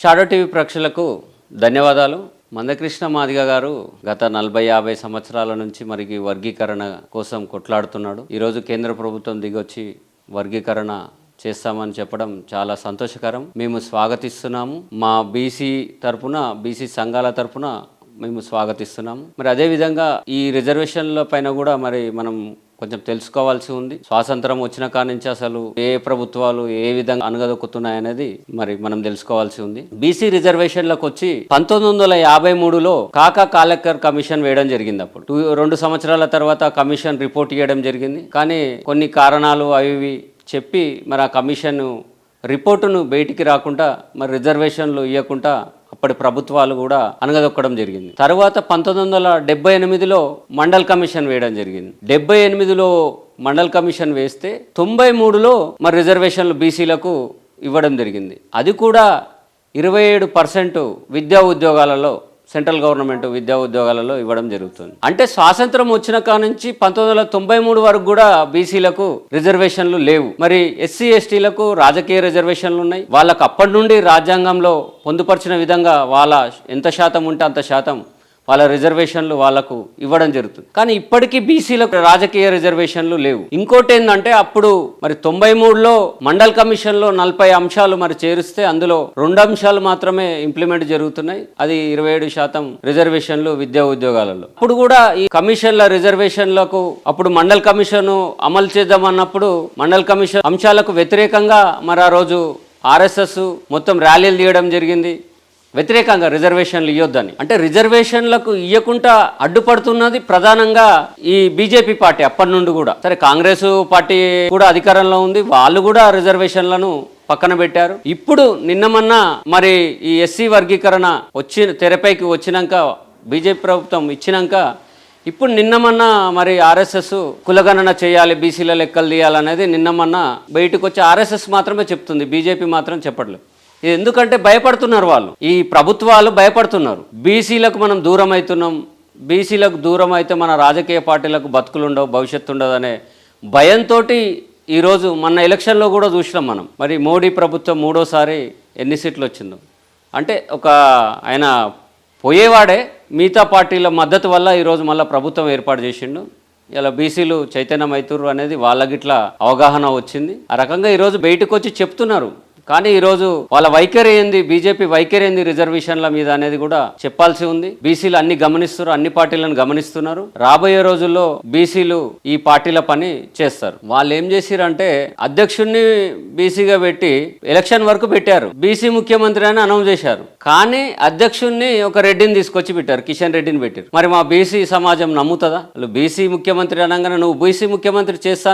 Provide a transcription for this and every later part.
Shadow TV ప్రేక్షకులకు ధన్యవాదాలు. మందకృష్ణ మాదిగ గారు గత నలభై యాభై సంవత్సరాల నుంచి మరి వర్గీకరణ కోసం కొట్లాడుతున్నాడు. ఈరోజు కేంద్ర ప్రభుత్వం దిగొచ్చి వర్గీకరణ చేస్తామని చెప్పడం చాలా సంతోషకరం. మేము స్వాగతిస్తున్నాము. మా బీసీ తరపున బీసీ సంఘాల తరపున మేము స్వాగతిస్తున్నాము. మరి అదేవిధంగా ఈ రిజర్వేషన్ల పైన కూడా మరి మనం కొంచెం తెలుసుకోవాల్సి ఉంది. స్వాతంత్రం వచ్చిన కాడి నుంచి అసలు ఏ ప్రభుత్వాలు ఏ విధంగా అనగదొక్కుతున్నాయనేది మరి మనం తెలుసుకోవాల్సి ఉంది. బీసీ రిజర్వేషన్లకు వచ్చి పంతొమ్మిది వందల యాభై మూడులో కాకా కాలెక్కర్ కమిషన్ వేయడం జరిగింది అప్పుడు. టూ- రెండు సంవత్సరాల తర్వాత కమిషన్ రిపోర్ట్ ఇవ్వడం జరిగింది. కానీ కొన్ని కారణాలు అవి చెప్పి మరి ఆ కమిషన్ రిపోర్టును బయటికి రాకుండా మరి రిజర్వేషన్లు ఇవ్వకుండా అప్పటి ప్రభుత్వాలు కూడా అనగదొక్కడం జరిగింది. తర్వాత పంతొమ్మిది వందల డెబ్బై ఎనిమిదిలో మండల్ కమిషన్ వేయడం జరిగింది. డెబ్బై ఎనిమిదిలో మండల్ కమిషన్ వేస్తే తొంభై మూడులో మరి రిజర్వేషన్లు బీసీలకు ఇవ్వడం జరిగింది. అది కూడా ఇరవై ఏడు పర్సెంట్ విద్యా ఉద్యోగాలలో సెంట్రల్ గవర్నమెంట్ విద్యా ఉద్యోగాలలో ఇవ్వడం జరుగుతుంది. అంటే స్వాతంత్రం వచ్చిన కాడ నుంచి పంతొమ్మిది వందల తొంభై మూడు వరకు కూడా బీసీలకు రిజర్వేషన్లు లేవు. మరి ఎస్సీ ఎస్టీలకు రాజకీయ రిజర్వేషన్లు ఉన్నాయి. వాళ్ళకు అప్పటి నుండి రాజ్యాంగంలో పొందుపరిచిన విధంగా వాళ్ళ ఎంత శాతం ఉంటే అంత శాతం వాళ్ళ రిజర్వేషన్లు వాళ్ళకు ఇవ్వడం జరుగుతుంది. కానీ ఇప్పటికీ బీసీలకు రాజకీయ రిజర్వేషన్లు లేవు. ఇంకోటి ఏంటంటే అప్పుడు మరి తొంభై మూడులో మండల్ కమిషన్లో నలభై అంశాలు మరి చేరిస్తే అందులో రెండు అంశాలు మాత్రమే ఇంప్లిమెంట్ జరుగుతున్నాయి. అది ఇరవై ఏడు శాతం రిజర్వేషన్లు విద్యా ఉద్యోగాలలో. అప్పుడు కూడా ఈ కమిషన్ల రిజర్వేషన్లకు అప్పుడు మండల్ కమిషన్ అమలు చేద్దామన్నప్పుడు మండల్ కమిషన్ అంశాలకు వ్యతిరేకంగా మరి ఆ రోజు ఆర్ఎస్ఎస్ మొత్తం ర్యాలీలు తీయడం జరిగింది. వ్యతిరేకంగా రిజర్వేషన్లు ఇవ్వొద్దని అంటే రిజర్వేషన్లకు ఇవ్వకుండా అడ్డుపడుతున్నది ప్రధానంగా ఈ బీజేపీ పార్టీ అప్పటి నుండి కూడా. సరే కాంగ్రెస్ పార్టీ కూడా అధికారంలో ఉంది వాళ్ళు కూడా రిజర్వేషన్లను పక్కన పెట్టారు. ఇప్పుడు నిన్నమన్న మరి ఈ ఎస్సీ వర్గీకరణ వచ్చి తెరపైకి వచ్చినాక బీజేపీ ప్రభుత్వం ఇచ్చినాక ఇప్పుడు నిన్నమన్న మరి ఆర్ఎస్ఎస్ కులగణన చేయాలి బీసీల లెక్కలు తీయాలనేది నిన్నమన్న బయటకు వచ్చి ఆర్ఎస్ఎస్ మాత్రమే చెప్తుంది బీజేపీ మాత్రం చెప్పట్లేదు. ఎందుకంటే భయపడుతున్నారు వాళ్ళు. ఈ ప్రభుత్వాలు భయపడుతున్నారు. బీసీలకు మనం దూరం అవుతున్నాం బీసీలకు దూరం అయితే మన రాజకీయ పార్టీలకు బతుకులు ఉండవు భవిష్యత్తు ఉండదు అనే భయంతో ఈరోజు మన ఎలక్షన్లో కూడా చూసినాం మనం. మరి మోడీ ప్రభుత్వం మూడోసారి ఎన్ని సీట్లు వచ్చిందో. అంటే ఒక ఆయన పోయేవాడే మిగతా పార్టీల మద్దతు వల్ల ఈరోజు మళ్ళీ ప్రభుత్వం ఏర్పాటు చేసిండు. ఇలా బీసీలు చైతన్యం అవుతుర్రు అనేది వాళ్ళకిట్లా అవగాహన వచ్చింది. ఆ రకంగా ఈరోజు బయటకు వచ్చి చెప్తున్నారు. కానీ ఈరోజు వాళ్ళ వైఖరి ఏంది? బీజేపీ వైఖరి ఏంది రిజర్వేషన్ల మీద అనేది కూడా చెప్పాల్సి ఉంది. బీసీలు అన్ని గమనిస్తున్నారు అన్ని పార్టీలను గమనిస్తున్నారు. రాబోయే రోజుల్లో బీసీలు ఈ పార్టీల పని చేస్తారు. వాళ్ళు ఏం చేసిరంటే అధ్యక్షుడిని బీసీగా పెట్టి ఎలక్షన్ వరకు పెట్టారు. బీసీ ముఖ్యమంత్రి అని అనౌన్స్ చేశారు. కానీ అధ్యక్షుడిని ఒక రెడ్డిని తీసుకొచ్చి పెట్టారు కిషన్ రెడ్డిని పెట్టారు. మరి మా బీసీ సమాజం నమ్ముతుందా? వాళ్ళు బీసీ ముఖ్యమంత్రి అనగానే నువ్వు బీసీ ముఖ్యమంత్రి చేస్తా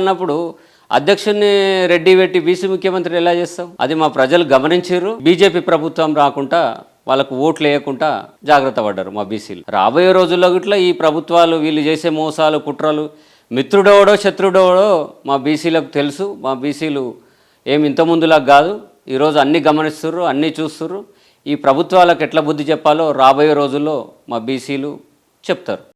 అధ్యక్షుని రెడ్డి పెట్టి బీసీ ముఖ్యమంత్రి ఎలా చేస్తాం అది మా ప్రజలు గమనించారు. బీజేపీ ప్రభుత్వం రాకుండా వాళ్ళకు ఓట్లు వేయకుండా జాగ్రత్త పడ్డారు మా బీసీలు. రాబోయే రోజుల్లో గిట్లా ఈ ప్రభుత్వాలు వీళ్ళు చేసే మోసాలు కుట్రలు మిత్రుడోడో శత్రుడోడో మా బీసీలకు తెలుసు. మా బీసీలు ఏమి ఇంత ముందులా కాదు. ఈరోజు అన్నీ గమనిస్తుర్రు అన్నీ చూస్తుర్రు. ఈ ప్రభుత్వాలకు ఎట్లా బుద్ధి చెప్పాలో రాబోయే రోజుల్లో మా బీసీలు చెప్తారు.